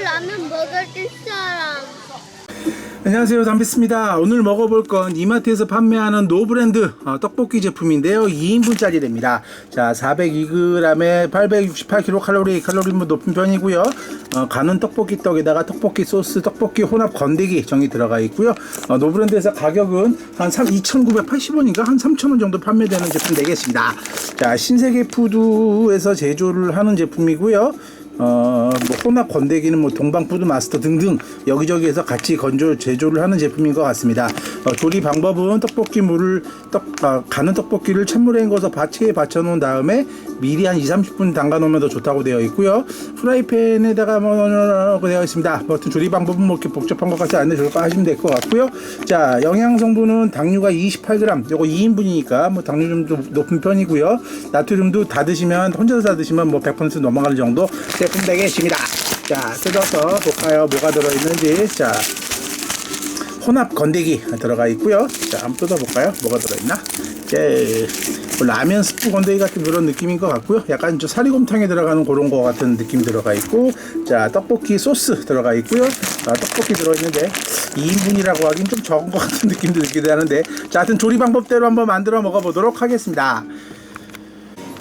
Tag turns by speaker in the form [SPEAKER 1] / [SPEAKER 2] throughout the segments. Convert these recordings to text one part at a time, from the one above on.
[SPEAKER 1] 라면 먹을 사람.
[SPEAKER 2] 안녕하세요. 담비스입니다. 오늘 먹어볼 건 이마트에서 판매하는 노브랜드 어, 떡볶이 제품인데요. 2인분짜리랍니다. 자 402g에 868kcal 칼로리 뭐 높은 편이고요. 어, 가는 떡볶이 떡에다가 떡볶이 소스 떡볶이 혼합 건더기 정이 들어가 있고요. 어, 노브랜드에서 가격은 한 2,980원인가? 한 3,000원 정도 판매되는 제품 되겠습니다. 자 신세계 푸드에서 제조를 하는 제품이고요 어, 뭐 혼합 건더기는 뭐 동방 푸드 마스터 등등 여기저기에서 같이 건조 제조를 하는 제품인 것 같습니다. 어, 조리 방법은 떡볶이 물을 떡 아, 가는 떡볶이를 찬물에 헹궈서 바체에 받쳐 놓은 다음에 미리 한 2, 30분 담가 놓으면 더 좋다고 되어 있고요. 프라이팬에다가 뭐 되어 있습니다. 뭐 조리 방법은 뭐 이렇게 복잡한 것 같지 않은데 저거 하시면 될 것 같고요. 자, 영양 성분은 당류가 28g. 요거 2인분이니까 뭐 당류 좀 높은 편이고요. 나트륨도 다 드시면 혼자서 다 드시면 뭐 100% 넘어갈 정도 제품 되겠습니다. 자, 뜯어서 볼까요? 뭐가 들어있는지. 자, 혼합 건더기 들어가 있고요. 자, 한번 뜯어볼까요? 뭐가 들어있나? 제 라면 스프 건더기 같은 그런 느낌인 것 같고요. 약간 좀 사리곰탕에 들어가는 그런 거 같은 느낌 들어가 있고, 자 떡볶이 소스 들어가 있고요. 아, 떡볶이 들어있는데 2인분이라고 하긴 좀 적은 것 같은 느낌도 들기도 하는데, 자 하여튼 조리 방법대로 한번 만들어 먹어보도록 하겠습니다.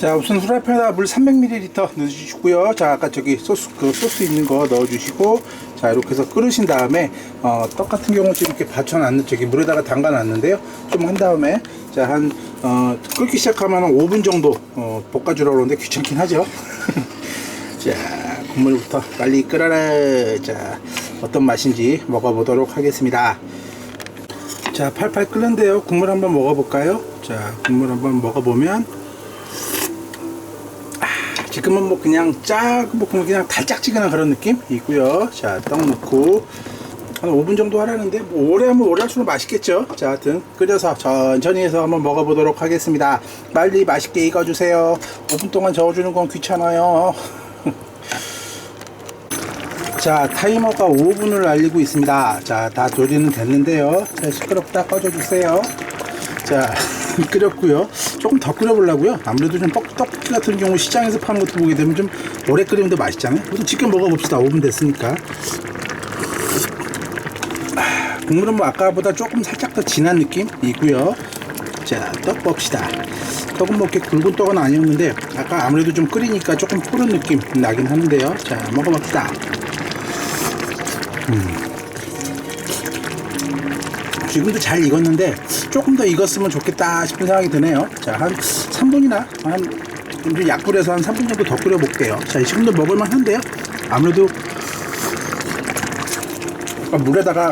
[SPEAKER 2] 자 우선 후라이팬에다 물 300ml 넣어주시고요. 자 아까 저기 소스 그 소스 있는 거 넣어주시고 자 이렇게 해서 끓으신 다음에 어, 떡 같은 경우 지금 이렇게 받쳐놨는 저기 물에다가 담가 놨는데요. 좀 한 다음에 자한 어, 끓기 시작하면 한 5분 정도 어, 볶아주라고 그러는데 귀찮긴 하죠? 자 국물부터 빨리 끓여라. 자 어떤 맛인지 먹어보도록 하겠습니다. 자 팔팔 끓는데요. 국물 한번 먹어볼까요? 자 국물 한번 먹어보면 지금은 뭐 그냥 짜, 뭐 그냥 달짝지근한 그런 느낌 있고요. 자, 떡 넣고 한 5분 정도 하라는데 뭐 오래 하면 오래 할수록 맛있겠죠. 자, 하여튼 끓여서 천천히 해서 한번 먹어보도록 하겠습니다. 빨리 맛있게 익어주세요. 5분 동안 저어주는 건 귀찮아요. 자, 타이머가 5분을 알리고 있습니다. 자, 다 조리는 됐는데요. 자, 시끄럽다 꺼져주세요. 자, 끓였고요. 조금 더 끓여보려고요. 아무래도 좀 떡, 떡볶이 같은 경우 시장에서 파는 것도 보게 되면 좀 오래 끓이면 더 맛있잖아요. 우선 직접 먹어봅시다. 5분 됐으니까. 아, 국물은 뭐 아까보다 조금 살짝 더 진한 느낌 있고요. 자, 떡 봅시다. 떡은 뭐 이렇게 굵은 떡은 아니었는데 아까 아무래도 좀 끓이니까 조금 푸른 느낌 나긴 하는데요. 자, 먹어봅시다. 지금도 잘 익었는데 조금 더 익었으면 좋겠다 싶은 생각이 드네요. 자, 한 3분이나 한좀 약불에서 한 3분 정도 더 끓여 볼게요. 자, 지금도 먹을만 한데요. 아무래도 아까 물에다가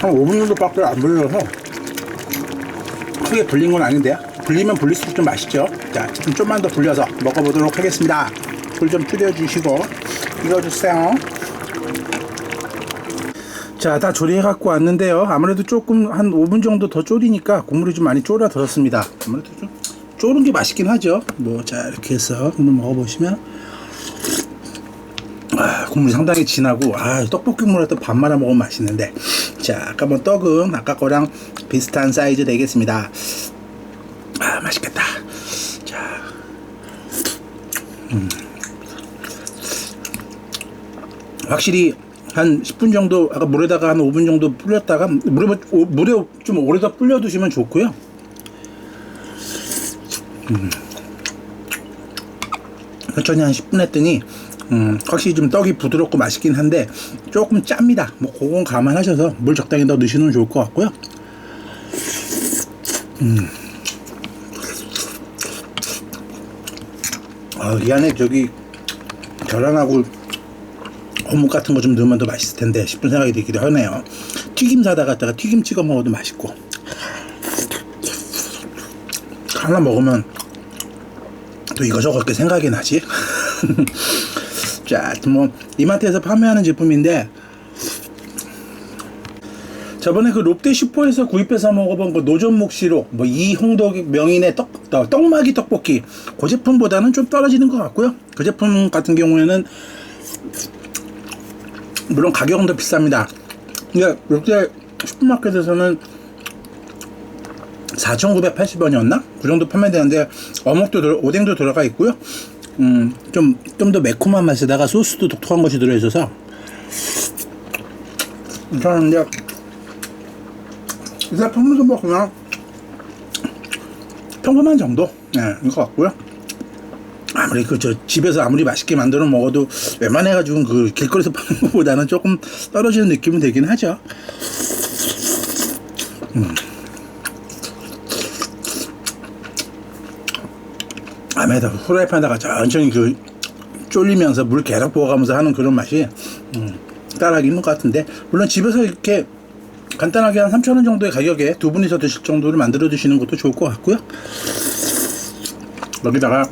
[SPEAKER 2] 한 5분 정도밖에 안 불려서 크게 불린 건 아닌데요. 불리면 불릴수록 좀 맛있죠. 자, 지금 좀만 더 불려서 먹어보도록 하겠습니다. 불 좀 줄여주시고 익어주세요. 자, 다 조리해 갖고 왔는데요. 아무래도 조금 한 5분 정도 더 졸이니까 국물이 좀 많이 쫄아들었습니다. 아무래도 좀 졸은 게 맛있긴 하죠. 뭐, 자, 이렇게 해서 한번 먹어보시면. 아, 국물이 상당히 진하고, 아, 떡볶이 국물에 또 밥 말아 먹으면 맛있는데. 자, 아까 뭐 떡은 아까 거랑 비슷한 사이즈 되겠습니다. 아, 맛있겠다. 자. 음. 확실히 한 10분 정도 아까 물에다가 한 5분 정도 불렸다가 물에 오- 물에 좀 오래 더 불려 두시면 좋고요. 음. 천천히 한 10분 했더니 음, 확실히 좀 떡이 부드럽고 맛있긴 한데 조금 짭니다. 뭐 그건 감안하셔서 물 적당히 더 넣으시면 좋을 것 같고요. 음. 어, 이 안에 저기 계란하고 어묵 같은 거 좀 넣으면 더 맛있을 텐데 싶은 생각이 들기도 하네요. 튀김 사다 갔다가 튀김 찍어 먹어도 맛있고 하나 먹으면 또 이거저거 이렇게 생각이 나지. 자, 뭐 이마트에서 판매하는 제품인데 저번에 그 롯데 슈퍼에서 구입해서 먹어본 그 노전목 시록 뭐 이홍덕 명인의 떡 떡- 떡마기 떡볶이 그 제품보다는 좀 떨어지는 것 같고요. 그 제품 같은 경우에는 물론 가격은 더 비쌉니다. 근데 롯데 슈퍼마켓에서는 4,980원이었나? 그 정도 판매되는데 어묵도 들어, 오뎅도 들어가 있고요. 음, 좀, 좀 더 매콤한 맛에다가 소스도 독특한 것이 들어 있어서 괜찮은데 이 제품은 뭐 그냥 평범한 정도 네, 인것 같고요 아무리 그 저 집에서 아무리 맛있게 만들어 먹어도 웬만해가지고 그 길거리에서 파는 것보다는 조금 떨어지는 느낌은 되긴 하죠. 아메다 후라이팬에다가 천천히 그 쫄리면서 물 계속 부어가면서 하는 그런 맛이 음, 따라하기 있는 것 같은데 물론 집에서 이렇게 간단하게 한 3,000원 정도의 가격에 두 분이서 드실 정도를 만들어 드시는 것도 좋을 것 같고요. 여기다가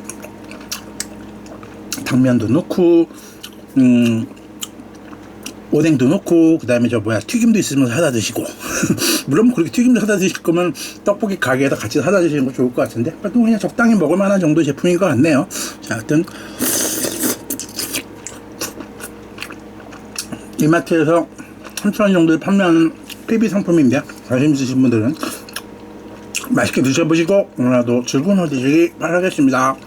[SPEAKER 2] 당면도 넣고 음 오뎅도 넣고 그 다음에 저 뭐야 튀김도 있으면 사다 드시고. 물론 뭐 그렇게 튀김도 사다 드실 거면 떡볶이 가게에다 같이 사다 드시는 거 좋을 것 같은데. 하여튼 그냥 적당히 먹을 만한 정도의 제품인 것 같네요. 자 하여튼. 이마트에서 3,000원 정도에 판매하는 PB 상품인데 관심 있으신 분들은 맛있게 드셔보시고 오늘도 즐거운 하루 되시기 바라겠습니다